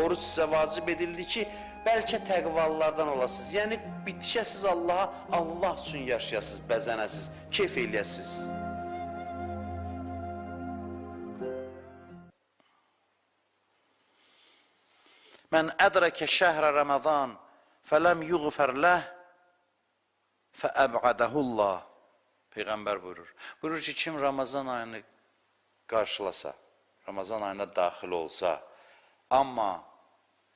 Oruç sizə vacib edildi ki, bəlkə təqvalılardan olasınız. Yəni bitişəsiz Allaha, Allah üçün yaşayasınız, bəzənəsiz, keyf eləyəsiz. Mən ədrəkə şəhrə Ramazan fələm yuğfər ləh fəəbədəhullah. Peyğəmbər buyurur. Buyurur ki, kim Ramazan ayını qarşılasa, Ramazan ayına daxil olsa, amma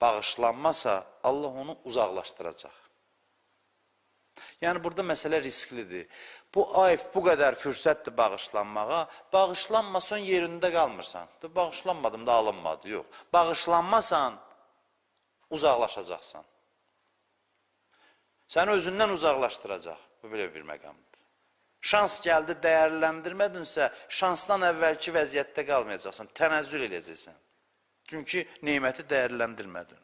bağışlanmasa, Allah onu uzaqlaşdıracaq. Yəni burada məsələ risklidir. Bu ay bu qədər fürsətdir bağışlanmağa. Bağışlanmasan yerində qalmırsan. Bağışlanmadım da alınmadı. Yox. Bağışlanmasan uzaqlaşacaqsan. Səni özündən uzaqlaşdıracaq. Bu belə bir məqamdır. Şans gəldi, dəyərləndirmədinsə, şansdan əvvəlki vəziyyətdə qalmayacaqsan, tənəzzül eləyəcəksən. Çünki neməti dəyərləndirmədin.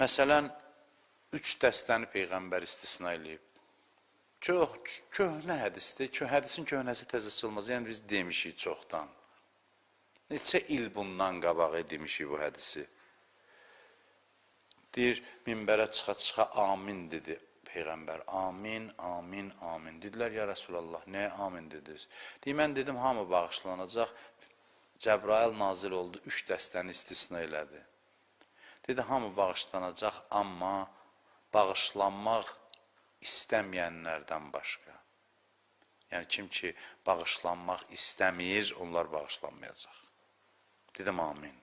Məsələn, üç dəstəni Peyğəmbər istisna eləyib. Çox köhnə hədisdir. Kö hədisin köhnəsi təzəsi olmaz. Yəni biz demişik çoxdan. Neçə il bundan qabaq demişik bu hədisi. Deyir, minbərə çıxa-çıxa amin dedi Peyğəmbər. Amin, amin, amin. Dedilər, ya Rəsulallah, nəyə amin dediniz? Deyir, mən dedim, hamı bağışlanacaq. Cəbrail nazil oldu, üç dəstəni istisna elədi. Dedi, hamı bağışlanacaq, amma bağışlanmaq istəməyənlərdən başqa. Yəni, kim ki, bağışlanmaq istəmir, onlar bağışlanmayacaq. Dedim, amin.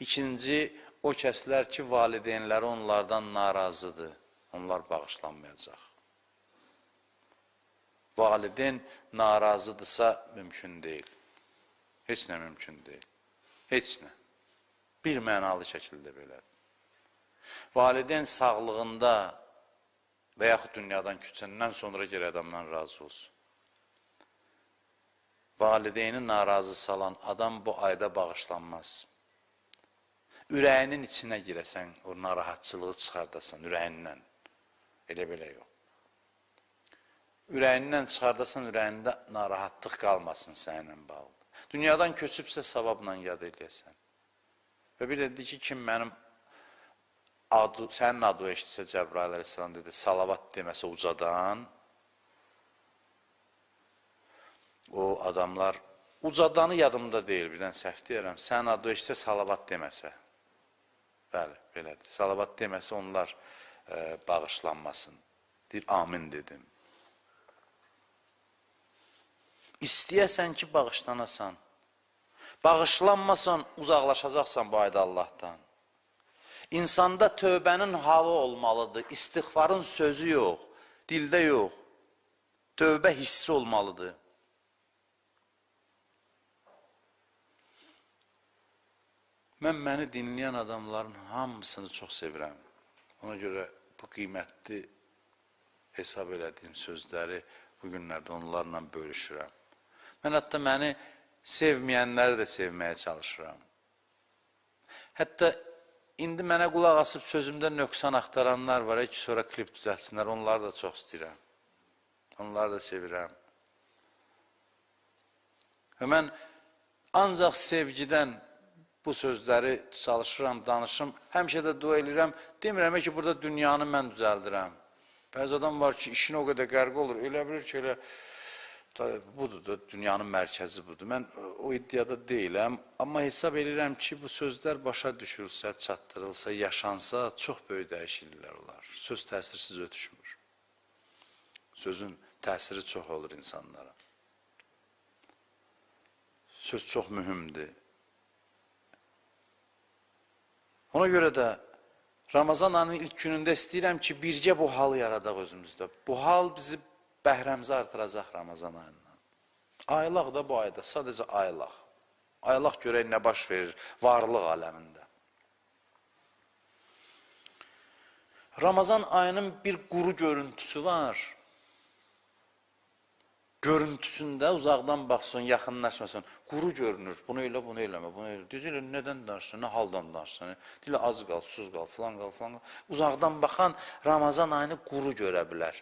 İkinci, o kəslər ki, valideynləri onlardan narazıdır, onlar bağışlanmayacaq. Valideyn narazıdırsa mümkün deyil. Heç nə mümkün deyil. Heç nə. Bir mənalı şəkildə belədir. Valideyn sağlığında və yaxud dünyadan küçəndən sonra gəl adamdan razı olsun. Valideyni narazı salan adam bu ayda bağışlanmaz. Ürəyinin içinə girəsən, o narahatçılığı çıxardasan ürəyindən. Elə belə yox. Ürəyindən çıxardasan, ürəyində narahatlıq qalmasın səninlə bağlı. Dünyadan köçübsə savabla yad eləyəsən. Və bir dedi ki, kim mənim adı, sənin adı eşitsə Cəbrail əleyhissalam dedi, salavat deməsə ucadan, o adamlar, ucadanı yadımda deyil, birdən səhv deyərəm, sənin adı eşitsə salavat deməsə, bəli, belədir, salavat deməsə onlar e, bağışlanmasın. Deyir, amin dedim. İstəyəsən ki, bağışlanasan. Bağışlanmasan, uzaqlaşacaqsan bu ayda Allahdan. İnsanda tövbənin halı olmalıdır. İstiğfarın sözü yox, dildə yox. Tövbə hissi olmalıdır. Mən məni dinləyən adamların hamısını çox sevirəm. Ona görə bu qiymətli hesab elədiyim sözləri bu günlərdə onlarla bölüşürəm. Mən hətta məni sevməyənləri də sevməyə çalışıram. Hətta indi mənə qulaq asıb sözümdə nöqsan axtaranlar var, ki, sonra klip düzəltsinlər, onları da çox istəyirəm. Onları da sevirəm. Və mən ancaq sevgidən bu sözləri çalışıram, danışım. Həmişə də dua edirəm. Demirəm ki, burada dünyanı mən düzəldirəm. Bəzi adam var ki, işin o qədər qərq olur. Elə bilir ki, elə budur da, dünyanın mərkəzi budur. Mən o iddiada deyiləm. Amma hesab edirəm ki, bu sözlər başa düşülsə, çatdırılsa, yaşansa, çox böyük dəyişikliklər olar. Söz təsirsiz ötüşmür. Sözün təsiri çox olur insanlara. Söz çox mühümdür. Ona görə də Ramazan ayının ilk günündə istəyirəm ki, bircə bu halı yaradaq özümüzdə. Bu hal bizi bəhrəmizi artıracaq Ramazan ayından. Aylaq da bu ayda, sadəcə aylaq. Aylaq görək nə baş verir varlıq aləmində. Ramazan ayının bir quru görüntüsü var. Görüntüsündə uzaqdan baxsın, yaxınlaşmasın, quru görünür. Bunu elə, bunu eləmə, bunu elə. Deyir, nədən danışsın, nə haldan danışsın? Deyir, az qal, suz qal, filan qal, filan qal. Uzaqdan baxan Ramazan ayını quru görə bilər,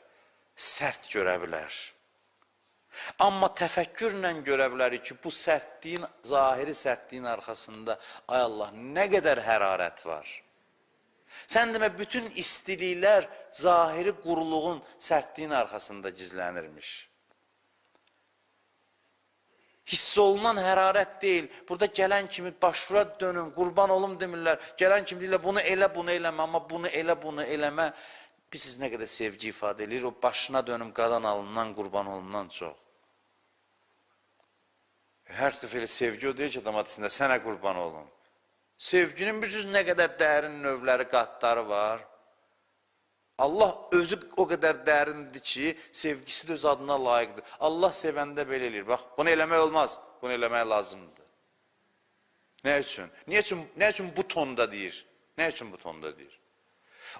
sərt görə bilər. Amma təfəkkürlə görə bilərik ki, bu sərtliyin, zahiri sərtliyin arxasında ay Allah nə qədər hərarət var. Sən demə bütün istiliklər zahiri quruluğun sərtliyin arxasında gizlənirmiş. Hiss olunan hərarət deyil. Burada gələn kimi başvura dönün, qurban olum demirlər. Gələn kimi deyirlər, bunu elə, bunu eləmə, amma bunu elə, bunu eləmə. Biz nə qədər sevgi ifadə edir, o başına dönüm qadan alından, qurban olumdan çox. Hər dəfə elə sevgi o deyir ki, adam adısında sənə qurban olum. Sevginin bir nə qədər dərin növləri, qatları var. Allah özü o qədər dərindir ki, sevgisi də öz adına layiqdir. Allah sevəndə belə eləyir. Bax, bunu eləmək olmaz, bunu eləmək lazımdır. Nə üçün? Niyə üçün, nə üçün bu tonda deyir? Nə üçün bu tonda deyir?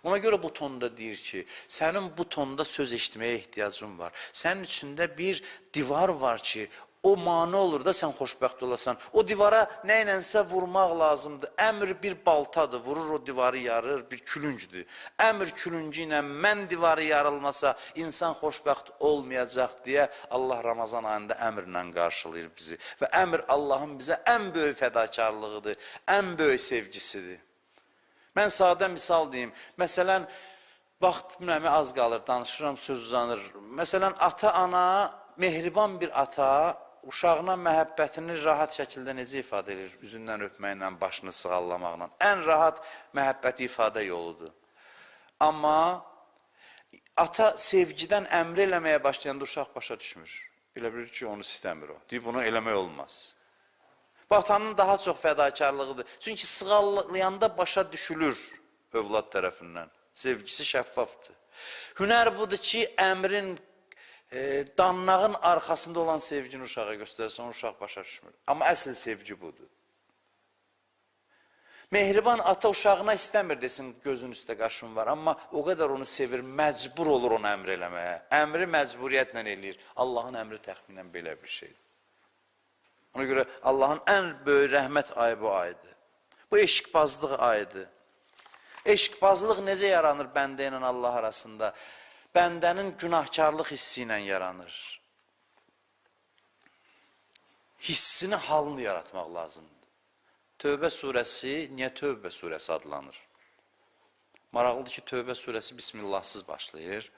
Ona görə bu tonda deyir ki, sənin bu tonda söz eşitməyə ehtiyacın var. Sənin içində bir divar var ki, o mane olur da sən xoşbəxt olasan. O divara nə ilənsə vurmaq lazımdır. Əmr bir baltadır, vurur o divarı yarır, bir külüncdür. Əmr külüncü ilə mən divarı yarılmasa insan xoşbəxt olmayacaq deyə Allah Ramazan ayında əmrlə qarşılayır bizi. Və əmr Allahın bizə ən böyük fədakarlığıdır, ən böyük sevgisidir. Mən sadə misal deyim. Məsələn, vaxt bilməmi az qalır, danışıram, söz uzanır. Məsələn, ata-ana, mehriban bir ata uşağına məhəbbətini rahat şəkildə necə ifadə edir? Üzündən öpməklə, başını sığallamaqla. Ən rahat məhəbbəti ifadə yoludur. Amma ata sevgidən əmr eləməyə başlayanda uşaq başa düşmür. Elə bilir ki, onu istəmir o. Deyir, bunu eləmək olmaz. Vatanın daha çox fədakarlığıdır. Çünki sığallayanda başa düşülür övlad tərəfindən. Sevgisi şəffafdır. Hünər budur ki, əmrin, e, dannağın arxasında olan sevgini uşağa göstərsən, uşaq başa düşmür. Amma əsl sevgi budur. Mehriban ata uşağına istəmir desin, gözün üstə qaşın var. Amma o qədər onu sevir, məcbur olur onu əmr eləməyə. Əmri məcburiyyətlə eləyir. Allahın əmri təxminən belə bir şeydir. Ona görə Allahın ən böyük rəhmət ayı bu aydır. Bu eşqbazlıq ayıdır. Eşqbazlıq necə yaranır bəndə ilə Allah arasında? Bəndənin günahkarlıq hissi ilə yaranır. Hissini, halını yaratmaq lazımdır. Tövbə surəsi niyə Tövbə surəsi adlanır? Maraqlıdır ki, Tövbə surəsi Bismillahsız başlayır.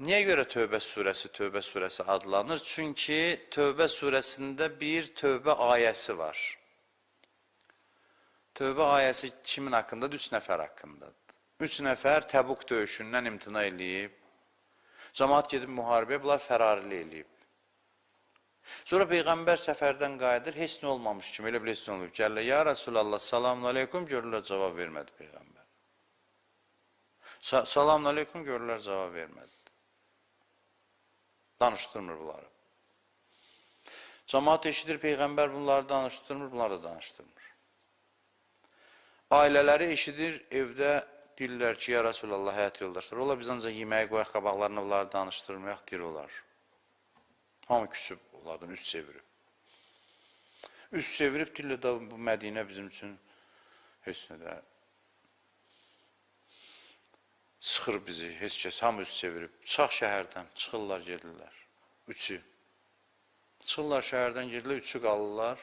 Niyə görə Tövbə surəsi Tövbə surəsi adlanır? Çünki Tövbə surəsində bir Tövbə ayəsi var. Tövbə ayəsi kimin haqqındadır? Üç nəfər haqqındadır. Üç nəfər Təbuk döyüşündən imtina eləyib. Cəmaat gedib müharibəyə, bunlar fərarili eləyib. Sonra Peyğəmbər səfərdən qayıdır, heç nə olmamış kimi, elə bir heç nə olmayıb. Gəlirlər, ya Rasulallah, salamun aleykum, görürlər, cavab vermədi Peyğəmbər. Sa salamun aleykum, görürlər, cavab vermədi. Danışdırmır bunları. Cəmaat eşidir, Peyğəmbər bunları danışdırmır, bunlar da danışdırmır. Ailələri eşidir, evdə deyirlər ki, ya Rasulallah, həyat yoldaşları, ola biz ancaq yeməyə qoyaq qabaqlarına bunları danışdırmayaq, deyir olar. Hamı küsüb onlardan üst çevirib. Üst çevirib deyirlər da bu Mədinə bizim üçün heç nə də sıxır bizi, heç kəs, hamı üst çevirib. Çıxaq şəhərdən, çıxırlar, gedirlər. Üçü. Çıxırlar şəhərdən, gedirlər, üçü qalırlar.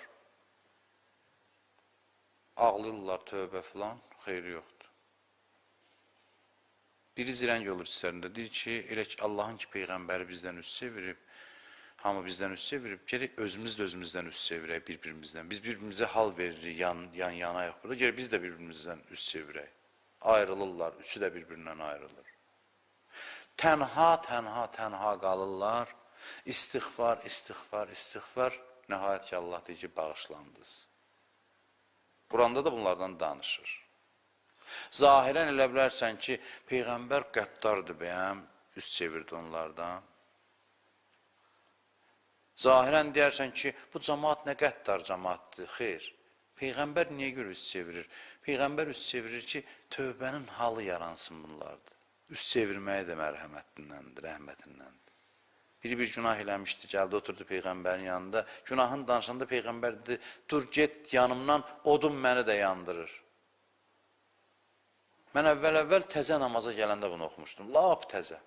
Ağlayırlar, tövbə filan, xeyri yoxdur. Biri zirəng olur içlərində, deyir ki, elə ki, Allahın ki, Peyğəmbəri bizdən üst çevirib, hamı bizdən üst çevirib, gerək özümüz də özümüzdən üst çevirək bir-birimizdən. Biz bir-birimizə hal veririk, yan, yan yanayıq burada, gerək biz də bir-birimizdən üst çevirək ayrılırlar, üçü də bir-birindən ayrılır. Tənha, tənha, tənha qalırlar. İstiğfar, istiğfar, istiğfar. Nəhayət ki, Allah deyir ki, bağışlandınız. Quranda da bunlardan danışır. Zahirən elə bilərsən ki, Peyğəmbər qəddardır bəyəm, üst çevirdi onlardan. Zahirən deyərsən ki, bu cəmaat nə qəddar cəmaatdır, xeyr. Peyğəmbər niyə görə üst çevirir? Peyğəmbər üst çevirir ki, tövbənin halı yaransın bunlardır. Üst çevirməyə də mərhəmətindəndir, rəhmətindəndir. Biri bir günah eləmişdi, gəldi, oturdu Peyğəmbərin yanında. Günahın danışanda Peyğəmbər dedi, dur get yanımdan, odun məni də yandırır. Mən əvvəl-əvvəl təzə namaza gələndə bunu oxumuşdum, lap təzə.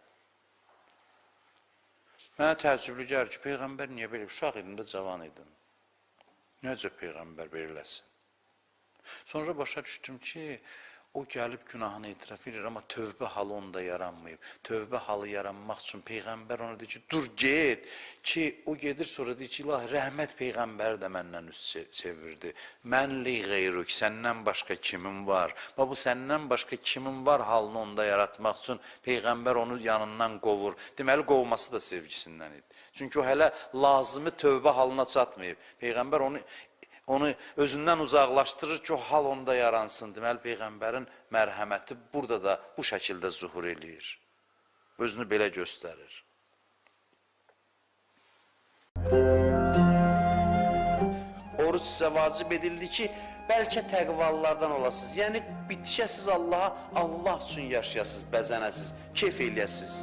Mənə təəccüblü gəlir ki, Peyğəmbər niyə belə uşaq idim də cavan idim. Necə Peyğəmbər beləsin? Sonra başa düşdüm ki, o gəlib günahını etiraf edir, amma tövbə halı onda yaranmayıb. Tövbə halı yaranmaq üçün Peyğəmbər ona deyir ki, dur get, ki o gedir sonra deyir ki, ilahi rəhmət Peyğəmbər də məndən çe- çevirdi. Mən li qeyruk, səndən başqa kimin var? Və bu səndən başqa kimin var halını onda yaratmaq üçün Peyğəmbər onu yanından qovur. Deməli qovması da sevgisindən idi. Çünki o hələ lazımı tövbə halına çatmayıb. Peyğəmbər onu onu özündən uzaqlaşdırır ki, o hal onda yaransın. Deməli peyğəmbərin mərhəməti burada da bu şəkildə zuhur eləyir. Özünü belə göstərir. Oruç sizə vacib edildi ki, bəlkə təqvalılardan olasınız. Yəni bitişəsiz Allaha, Allah üçün yaşayasınız, bəzənəsiz, keyf eləyəsiz.